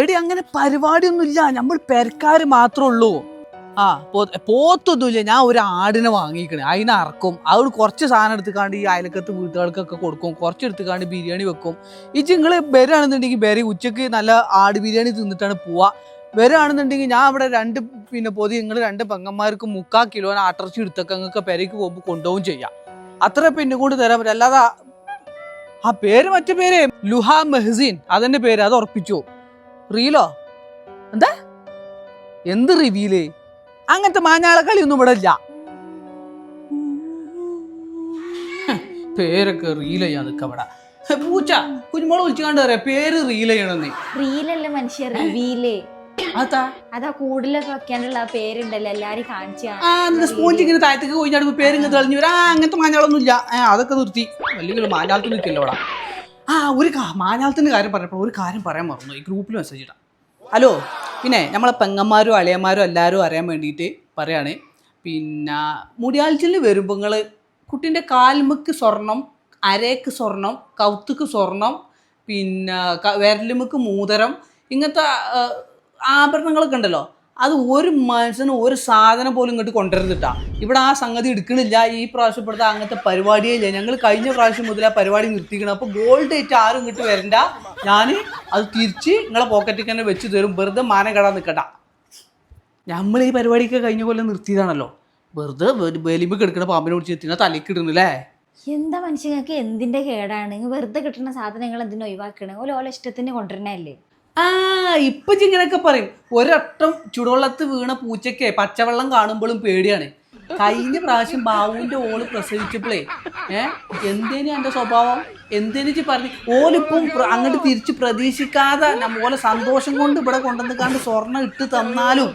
എടി അങ്ങനെ പരിപാടിയൊന്നുമില്ല നമ്മൾ പെരക്കാര് മാത്രമേ ഉള്ളൂ. ആ പോത്തൊന്നുമില്ല. ഞാൻ ഒരു ആടിനെ വാങ്ങിക്കണേ. അതിനെ അറക്കും. അത് കുറച്ച് സാധനം എടുത്തുകാണ്ട് ഈ അയലക്കത്ത് വീട്ടുകാർക്കൊക്കെ കൊടുക്കും. കുറച്ച് എടുത്തുകാണ്ട് ബിരിയാണി വെക്കും. ഈ നിങ്ങൾ വരികയാണെന്നുണ്ടെങ്കിൽ ബെറി ഉച്ചയ്ക്ക് നല്ല ആട് ബിരിയാണി തിന്നിട്ടാണ് പോവാ. വരികയാണെന്നുണ്ടെങ്കിൽ ഞാൻ അവിടെ രണ്ട് പിന്നെ പൊതി നിങ്ങൾ രണ്ട് പെങ്ങന്മാർക്ക് മുക്കാൽ കിലോ ആട്ടിറച്ചി എടുത്തൊക്കെ നിങ്ങൾക്ക് പെരയ്ക്ക് പോകുമ്പോൾ കൊണ്ടുപോകും ചെയ്യാം. അത്ര പിന്നെ കൊണ്ട് തരാൻ പറ്റും. അല്ലാതെ ആ പേര് മറ്റേ പേര് ലുഹ മെഹസീൻ. അതെന്റെ പേര്. അത് ഉറപ്പിച്ചു? റീലോ എന്താ? എന്ത് റിവീൽ അങ്ങനത്തെ മാഞ്ഞാള കളിയൊന്നും ഇവിടെ ഇല്ല. പേരൊക്കെ റീൽ ചെയ്യാൻ പൂച്ച കുഞ്ഞുമോളെ വിളിച്ചു കണ്ടു പറയാ പേര് റീൽ ചെയ്യണമെന്ന്. റീലല്ലേ മനുഷ്യ റിവീലേ അതാ. അതാ കൂടുതലൊക്കെ വെക്കാനുള്ള ആ പേരുണ്ടല്ലോ എല്ലാരും കാണിച്ചാ ആ എന്നിട്ട് സ്പോഞ്ച് ഇങ്ങനെ താഴത്തേക്ക് പോയിഞ്ഞാടുമ്പോ പേര് ഇങ്ങനെ തെളിഞ്ഞു വരും. ആ അങ്ങനത്തെ മാഞ്ഞാളൊന്നും ഇല്ല. അതൊക്കെ നിർത്തി. അല്ലെങ്കിൽ മാഞ്ഞാളത്തിന് നിൽക്കില്ല ഇവിടെ. ആ ഒരു മാലാളത്തിന്റെ കാര്യം പറഞ്ഞപ്പോൾ ഒരു കാര്യം പറയാൻ മറന്നു. ഈ ഗ്രൂപ്പിൽ മെസ്സേജ് ഇടാം. ഹലോ പിന്നെ നമ്മളെ പെങ്ങന്മാരും അളിയന്മാരും എല്ലാവരും അറിയാൻ വേണ്ടിയിട്ട് പറയാണ്. പിന്നെ മുടിയാഴ്ചയിൽ വരുമ്പോൾ നിങ്ങൾ കുട്ടീന്റെ കാൽമുക്ക് സ്വർണം അരയ്ക്ക് സ്വർണം കൗത്തുക്ക് സ്വർണം പിന്നെ വിരലുമുക്ക് മൂതരം ഇങ്ങനത്തെ ആഭരണങ്ങളൊക്കെ ഉണ്ടല്ലോ. അത് ഒരു മനുഷ്യനും ഒരു സാധനം പോലും ഇങ്ങോട്ട് കൊണ്ടുവരുന്നിട്ടാ. ഇവിടെ ആ സംഗതി എടുക്കണില്ല. ഈ പ്രാവശ്യം ഇവിടുത്തെ അങ്ങനത്തെ പരിപാടിയേ ഇല്ല. ഞങ്ങൾ കഴിഞ്ഞ പ്രാവശ്യം മുതൽ ആ പരിപാടി നിർത്തിക്കണം. അപ്പോൾ ഗോൾഡ് ഡേറ്റ് ആരും ഇങ്ങോട്ട് വരണ്ട. ഞാൻ അത് തിരിച്ച് നിങ്ങളെ പോക്കറ്റിൽ തന്നെ വെച്ച് തരും. വെറുതെ മാനം കെടാൻ നിൽക്കട്ട നമ്മൾ ഈ പരിപാടിയൊക്കെ കഴിഞ്ഞ കൊല്ലം നിർത്തിയതാണല്ലോ. വെറുതെ വലിമ്പ് കിടക്കുന്ന പാമ്പിനെ പിടിച്ച് എത്തിനാ തലയ്ക്ക് ഇടുന്നില്ലേ? എന്താ മനുഷ്യങ്ങൾക്ക് എന്തിന്റെ കേടാണ്? വെറുതെ കിട്ടുന്ന സാധനങ്ങൾ എന്തിനു ഒഴിവാക്കണേ? ഓരോ ഇഷ്ടത്തിന് കൊണ്ടുവരണല്ലേ? ആ ഇപ്പൊ ഇങ്ങനെയൊക്കെ പറയും. ഒരൊട്ടം ചുടുവെള്ളത്ത് വീണ പൂച്ചയ്ക്ക് പച്ചവെള്ളം കാണുമ്പോഴും പേടിയാണ്. കഴിഞ്ഞ പ്രാവശ്യം ബാബുവിന്റെ ഓൾ പ്രസവിച്ചപ്പോഴേ ഏ എന്തേനും എന്റെ സ്വഭാവം? എന്തേനും പറഞ്ഞു? ഓലിപ്പം അങ്ങോട്ട് തിരിച്ച് പ്രതീക്ഷിക്കാതെ നമ്മ ഓലെ സന്തോഷം കൊണ്ട് ഇവിടെ കൊണ്ടുവന്നിക്കാണ്ട് സ്വർണം ഇട്ട് തന്നാലും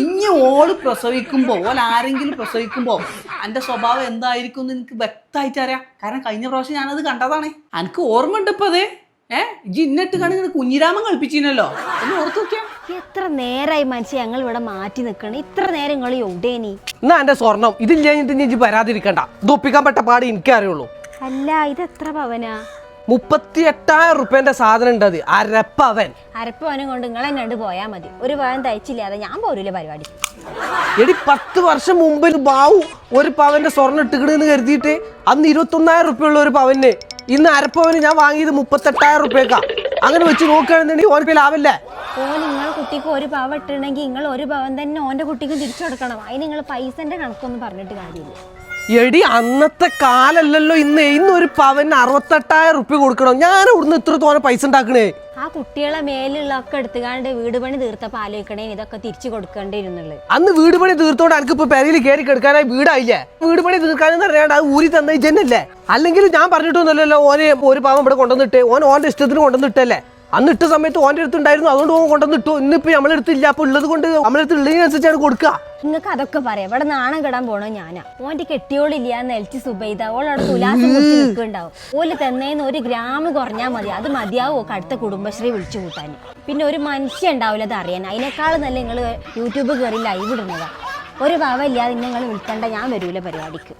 ഇനി ഓൾ പ്രസവിക്കുമ്പോ ഓൽ ആരെങ്കിലും പ്രസവിക്കുമ്പോ എന്റെ സ്വഭാവം എന്തായിരിക്കും എന്ന് എനിക്ക് വ്യക്തമായിട്ട് അറിയാം. കാരണം കഴിഞ്ഞ പ്രാവശ്യം ഞാനത് കണ്ടതാണ്. എനിക്ക് ഓർമ്മ ഉണ്ട് ഇപ്പൊ അതെ? ഏഹ് ഇജ്ജ് ഇന്നിട്ട് കണ്ടിങ്ങനെ കുഞ്ഞിരാമൻ കളിപ്പിച്ചിനല്ലോ. ഒന്ന് ഓർത്ത് നോക്കിയാ. എത്ര നേരായി മനുഷ്യ ഞങ്ങൾ ഇവിടെ മാറ്റി നിൽക്കണം ഇത്ര നേരം നിങ്ങൾ എവിടേനി എന്നാ എന്റെ സ്വർണം ഇതില്ലാഞ്ഞിട്ട് പരാതിരിക്കണ്ട. ഇത് ഒപ്പിക്കാൻ പറ്റ പാട് എനിക്കേ അറിയുള്ളൂ അല്ല ഇത് എത്ര പവനാ? മുപ്പത്തി എട്ടായിരം റുപ്യന്റെ സാധനം ഉണ്ട് അത്. അരപ്പവൻ. അരപ്പവനും കൊണ്ട് നിങ്ങൾ എന്നെ കണ്ട് പോയാൽ മതി. ഒരു പവൻ തയ്ച്ചില്ലാതെ ഞാൻ പോരൂല പരിപാടി? എടി പത്ത് വർഷം മുമ്പ് ബാവു ഒരു പവന്റെ സ്വർണം ഇട്ടുകിടുന്ന് കരുതിയിട്ട് അന്ന് ഇരുപത്തൊന്നായിരം റുപ്യ ഉള്ള ഒരു പവന്. ഇന്ന് അരപ്പവന് ഞാൻ വാങ്ങിയത് മുപ്പത്തെട്ടായിരം റുപ്യക്കാ. അങ്ങനെ വെച്ച് നോക്കുകയാണെന്നുണ്ടെങ്കിൽ ഓനക്ക് ലാഭല്ലേ ഓ നിങ്ങൾ കുട്ടിക്ക് ഒരു പവ ഇട്ടിട്ടുണ്ടെങ്കിൽ നിങ്ങൾ ഒരു പവൻ തന്നെ ഓന്റെ കുട്ടിക്ക് തിരിച്ചു കൊടുക്കണം. അതിന് നിങ്ങൾ പൈസന്റെ കണക്കൊന്നും പറഞ്ഞിട്ട് കാര്യമില്ല. എടി അന്നത്തെ കാലല്ലല്ലോ ഇന്ന് ഇന്ന് ഒരു പവന് അറുപത്തെട്ടായിരം റുപ്യ കൊടുക്കണം? ഞാൻ ഇവിടുന്ന് ഇത്ര തോനെ പൈസ ഉണ്ടാക്കണേ. ആ കുട്ടികളെ മേലുള്ളൊക്കെ എടുത്തുകാണ്ട് വീട് പണി തീർത്തപ്പോ ആലോചിക്കണേ ഇതൊക്കെ തിരിച്ചു കൊടുക്കേണ്ടിരുന്നുള്ളു അന്ന് വീട് പണി തീർത്തോണ്ട് എനിക്ക് ഇപ്പൊ പെരയിൽ കയറി കിടക്കാനായി വീടായില്ലേ? വീട് പണി തീർക്കാനെന്ന് അറിയാണ്ട് അത് ഊരി തന്ന ജനല്ലേ? അല്ലെങ്കിൽ ഞാൻ പറഞ്ഞിട്ടൊന്നുമല്ലല്ലോ ഓനെ ഒരു പാവം ഇവിടെ കൊണ്ടുവന്നിട്ട് ഓൻ ഓന്റെ ഇഷ്ടത്തിന് കൊണ്ടുവന്നിട്ടല്ലേ? അന്ന് ഇട്ട സമയത്ത് ഓന്റെ അടുത്തുണ്ടായിരുന്നു അതുകൊണ്ട് ഓൻ കൊണ്ടുവന്ന് ഇട്ടു. ഇന്നിപ്പോ നമ്മളെടുത്തില്ല അപ്പൊ ഉള്ളത് കൊണ്ട് നമ്മളെടുത്ത് ഉള്ളതിനനുസരിച്ചാണ് കൊടുക്കുക. നിങ്ങൾക്ക് അതൊക്കെ പറയാം. ഇവിടെ നാണം കിടാൻ പോണോ ഞാനാ. ഓന്റെ കെട്ടിയോളില്ല എന്ന് എൽച്ചി സുബൈദ ഓളവിടെ തുലാസം മുട്ടി നിൽക്കുന്നുണ്ടാവും. ഓൽ തന്നേന്ന് ഒരു ഗ്രാം കുറഞ്ഞാൽ മതി. അത് മതിയാവും ഒക്കെ അടുത്ത കുടുംബശ്രീ വിളിച്ചു കൂട്ടാൻ. പിന്നെ ഒരു മനുഷ്യൻ ഉണ്ടാവില്ല അത് അറിയാൻ. അതിനേക്കാൾ നല്ല നിങ്ങൾ യൂട്യൂബ് കയറി ലൈവ് ഇടുന്നതാ. ഒരു ഭാവ ഇല്ലാതെ നിങ്ങൾ വിൽക്കണ്ട ഞാൻ വരൂല പരിപാടിക്ക്.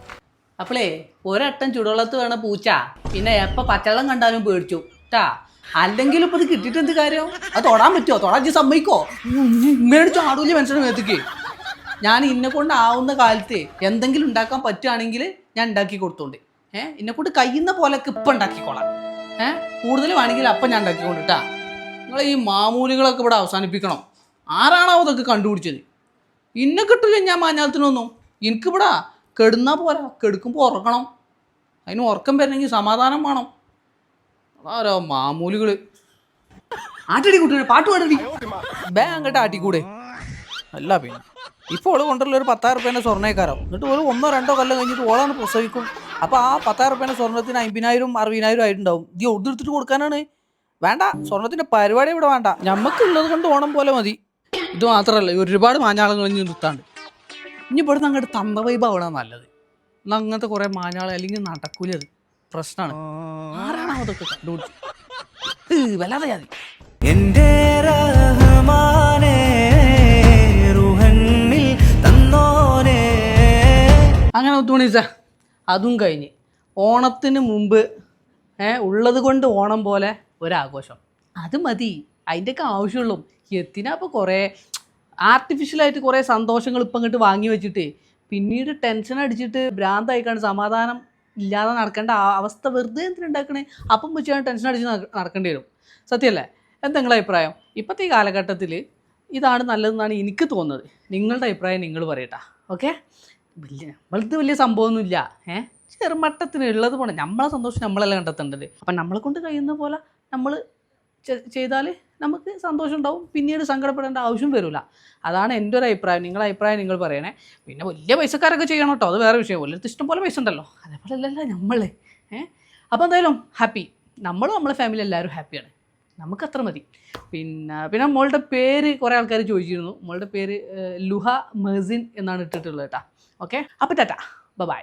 അപ്പളേ ഒരട്ടം ചുടുവെള്ളത്ത് വേണ പൂച്ച. പിന്നെ എപ്പ പച്ചവെള്ളം കണ്ടാലും പേടിച്ചു. ട്ടാ അല്ലെങ്കിൽ ഇപ്പൊ ഇത് കിട്ടിയിട്ട് എന്ത് കാര്യം? അത് തൊടാൻ പറ്റുമോ തൊടാൻ ജി സമ്മതിക്കോ? മേടിച്ചു ആടൂല മനുഷ്യനെ മേത്തേക്ക്? ഞാൻ ഇന്നെ കൊണ്ട് ആവുന്ന കാലത്ത് എന്തെങ്കിലും ഉണ്ടാക്കാൻ പറ്റുകയാണെങ്കിൽ ഞാൻ ഉണ്ടാക്കി കൊടുത്തോണ്ട്. ഏഹ് എന്നെ കൊണ്ട് കഴിയുന്ന പോലൊക്കെ ഇപ്പം ഉണ്ടാക്കിക്കോളാം. ഏഹ് കൂടുതൽ വേണമെങ്കിൽ അപ്പം ഞാൻ ഉണ്ടാക്കിക്കൊണ്ടിട്ടാ നിങ്ങൾ ഈ മാമൂലികളൊക്കെ ഇവിടെ അവസാനിപ്പിക്കണം. ആരാണോ അതൊക്കെ കണ്ടുപിടിച്ചത്? ഇന്നെ കിട്ടില്ല ഞാൻ മാഞ്ഞാലത്തിനൊന്നും? എനിക്കിവിടെ. കെടുന്നാ പോരാ. കെടുക്കുമ്പോൾ ഉറക്കണം അതിന് ഉറക്കം വരണമെങ്കിൽ സമാധാനം വേണം. ഓരോ മാമൂലുകൾ? ആട്ടടി കുട്ടികളെ പാട്ട് പാടടി. ബേ അങ്ങോട്ട് ആട്ടിക്കൂടെ? അല്ല പിന്നെ. ഇപ്പോൾ ഓൾ കൊണ്ടുള്ള ഒരു പത്തായിരം റുപ്യേന്റെ സ്വർണേക്കാരോ. എന്നിട്ട് ഒരു ഒന്നോ രണ്ടോ കൊല്ലം കഴിഞ്ഞിട്ട് ഓളാണ് പ്രസവിക്കും. അപ്പോൾ ആ പത്തായിരം റുപ്യേന്റെ സ്വർണത്തിന് അമ്പതിനായിരം അറുപതിനായിരം ആയിട്ടുണ്ടാവും. ഇത് ഒടുത്തെടുത്തിട്ട് കൊടുക്കാനാണ്? വേണ്ട. സ്വർണത്തിന്റെ പരിപാടി ഇവിടെ വേണ്ട. ഞമ്മക്കുള്ളത് കൊണ്ട് ഓണം പോലെ മതി. ഇത് മാത്രമല്ല ഒരുപാട് മാഞ്ഞാളങ്ങൾ ഇനി നിർത്താണ്ട്. ഇനി ഇവിടുന്ന് അങ്ങോട്ട് തന്ത വൈബ് ആവണ നല്ലത്. എന്നാ അങ്ങനത്തെ കുറെ മാഞ്ഞാളം അല്ലെങ്കിൽ നടക്കൂലത് പ്രശ്നമാണ് കണ്ടുപിടിച്ചത് വല്ലാതെ മതി എന്റെ റഹ്മാനേ റുഹന്നിൽ തന്നോനേ. അങ്ങനെ ഒത്തുമണീസ അതും കഴിഞ്ഞ്. ഓണത്തിന് മുമ്പ് ഉള്ളത് കൊണ്ട് ഓണം പോലെ ഒരാഘോഷം. അത് മതി. അതിന്റെയൊക്കെ ആവശ്യമുള്ളൂ. എത്തിനാ ഇപ്പോൾ കുറേ ആർട്ടിഫിഷ്യലായിട്ട് കുറേ സന്തോഷങ്ങൾ ഇപ്പം ഇങ്ങോട്ട് വാങ്ങി വെച്ചിട്ട് പിന്നീട് ടെൻഷൻ അടിച്ചിട്ട് ഭ്രാന്തായിക്കാണ് സമാധാനം. ഇല്ലാതെ നടക്കേണ്ട അവസ്ഥ വെറുതെ എന്തിനുണ്ടാക്കണേ അപ്പം പൂച്ചയാണ് ടെൻഷൻ അടിച്ച് നട- നടക്കേണ്ടി വരും. സത്യമല്ലേ? എന്താ നിങ്ങളുടെ അഭിപ്രായം? ഇപ്പോഴത്തെ ഈ കാലഘട്ടത്തിൽ ഇതാണ് നല്ലതെന്നാണ് എനിക്ക് തോന്നുന്നത്. നിങ്ങളുടെ അഭിപ്രായം നിങ്ങൾ പറയട്ടാ. ഓക്കെ? വലിയ നമ്മളത് വലിയ സംഭവമൊന്നുമില്ല. ഏഹ് ചെറുമട്ടത്തിന് ഉള്ളത് പോലെ നമ്മളെ സന്തോഷം നമ്മളെല്ലാം കണ്ടെത്തേണ്ടത്. അപ്പം നമ്മളെ കൊണ്ട് കഴിയുന്ന പോലെ നമ്മൾ ചെയ്താൽ നമുക്ക് സന്തോഷം ഉണ്ടാവും പിന്നീട് സങ്കടപ്പെടേണ്ട ആവശ്യം വരില്ല അതാണ് എന്റെ ഒരു അഭിപ്രായം. നിങ്ങളുടെ അഭിപ്രായം നിങ്ങൾ പറയണേ. പിന്നെ വലിയ പൈസക്കാരൊക്കെ ചെയ്യണം കേട്ടോ. അത് വേറെ വിഷയം. വലിയ ഇഷ്ടം പോലെ പൈസ ഉണ്ടല്ലോ. അതേപോലെ അല്ലല്ല നമ്മൾ ഏഹ് അപ്പോൾ എന്തായാലും ഹാപ്പി. നമ്മളും നമ്മളെ ഫാമിലി എല്ലാവരും ഹാപ്പിയാണ്. നമുക്ക് അത്ര മതി. പിന്നെ പിന്നെ മോളുടെ പേര് കുറേ ആൾക്കാർ ചോദിച്ചിരുന്നു. മോളുടെ പേര് ലുഹ മെർസിൻ എന്നാണ് ഇട്ടിട്ടുള്ളത് കേട്ടോ. ഓക്കെ? അപ്പോൾ ടാറ്റ. ബൈ.